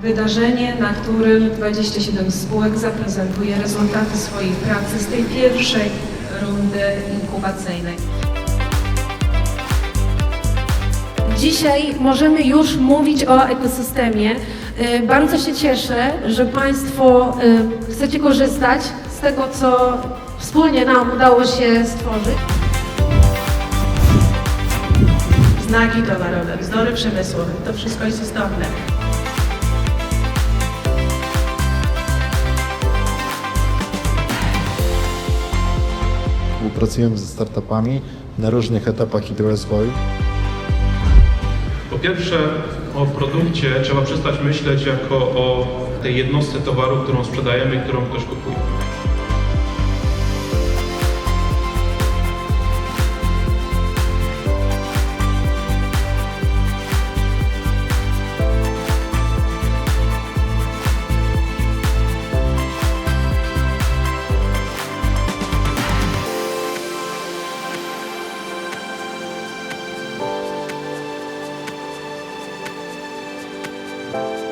Wydarzenie, na którym 27 spółek zaprezentuje rezultaty swojej pracy z tej pierwszej rundy inkubacyjnej. Dzisiaj możemy już mówić o ekosystemie. Y, Bardzo się cieszę, że Państwo y, chcecie korzystać z tego, co wspólnie nam udało się stworzyć. Znaki towarowe, wzory przemysłowe, to wszystko jest istotne. Współpracujemy ze startupami na różnych etapach ich rozwoju. Po pierwsze, o produkcie trzeba przestać myśleć jako o tej jednostce towaru, którą sprzedajemy i którą ktoś kupuje. Bye.